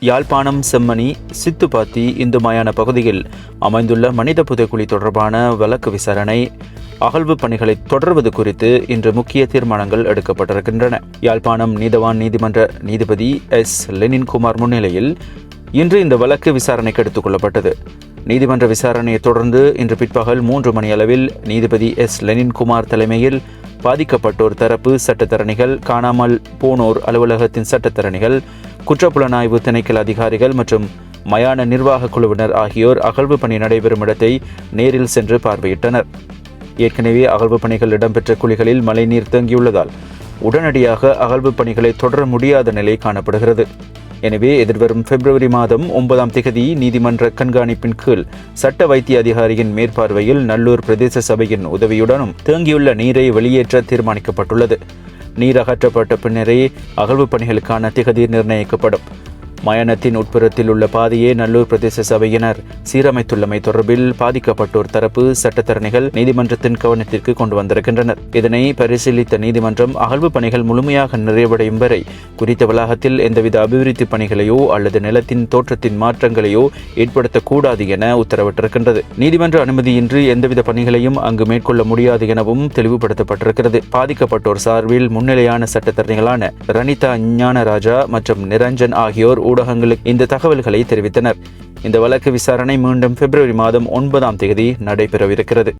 யாழ்ப்பாணம் செம்மணி சித்துப்பாத்தி இந்து மயான பகுதியில் அமைந்துள்ள மனித புதைக்குழி தொடர்பான வழக்கு விசாரணை அகழ்வு பணிகளை தொடர்வது குறித்து இன்று முக்கிய தீர்மானங்கள் எடுக்கப்பட்டிருக்கின்றன. யாழ்ப்பாணம் நீதவான் நீதிமன்ற நீதிபதி எஸ். லெனின்குமார் முன்னிலையில் இன்று இந்த வழக்கு விசாரணைக்கு எடுத்துக் கொள்ளப்பட்டது. நீதிமன்ற விசாரணையை தொடர்ந்து இன்று பிற்பகல் மூன்று மணி அளவில் நீதிபதி எஸ். லெனின்குமார் தலைமையில் பாதிக்கப்பட்டோர் தரப்பு சட்டத்தரணிகள் காணாமல் போனோர் அலுவலகத்தின் சட்டத்தரணிகள் குற்றப்புலனாய்வு திணைக்கள அதிகாரிகள் மற்றும் மயான நிர்வாக குழுவினர் ஆகியோர் அகழ்வு பணி நடைபெறும் இடத்தை நேரில் சென்று பார்வையிட்டனர். ஏற்கனவே அகழ்வு பணிகள் இடம்பெற்ற குழிகளில் மழைநீர் தேங்கியுள்ளதால் உடனடியாக அகழ்வு பணிகளை தொடர முடியாத நிலை காணப்படுகிறது. எனவே எதிர்வரும் பிப்ரவரி மாதம் ஒன்பதாம் திகதி நீதிமன்ற கண்காணிப்பின் கீழ் சட்ட வைத்திய அதிகாரியின் மேற்பார்வையில் நல்லூர் பிரதேச சபையின் உதவியுடனும் தேங்கியுள்ள நீரை வெளியேற்ற தீர்மானிக்கப்பட்டுள்ளது. நீர் அகற்றப்பட்ட பின்னரே அகழ்வு பணிகளுக்கான திகதி நிர்ணயிக்கப்படும். மயானத்தின் உட்புறத்தில் உள்ள பாதையை நல்லூர் பிரதேச சபையினர். சீரமைத்துள்ளமை தொடர்பில் பாதிக்கப்பட்டோர் தரப்பு சட்டத்தரணிகள் நீதிமன்றத்தின் கவனத்திற்கு கொண்டு வந்திருக்கின்றனர். இதனை பரிசீலித்த நீதிமன்றம் அகழ்வு பணிகள் முழுமையாக நிறைவடையும் வரை குறித்த வளாகத்தில் எந்தவித அபிவிருத்தி பணிகளையோ அல்லது நிலத்தின் தோற்றத்தின் மாற்றங்களையோ ஏற்படுத்தக்கூடாது என உத்தரவிட்டிருக்கின்றது. நீதிமன்ற அனுமதியின்றி எந்தவித பணிகளையும் அங்கு மேற்கொள்ள முடியாது எனவும் தெளிவுபடுத்தப்பட்டிருக்கிறது. பாதிக்கப்பட்டோர் சார்பில் முன்னிலையான சட்டத்தரணிகளான ரணிதா ஞானராஜா மற்றும் நிரஞ்சன் ஆகியோர் ஊடகங்களுக்கு இந்த தகவல்களை தெரிவித்தனர். இந்த வழக்கு விசாரணை மீண்டும் பிப்ரவரி மாதம் ஒன்பதாம் தேதி நடைபெறவிருக்கிறது.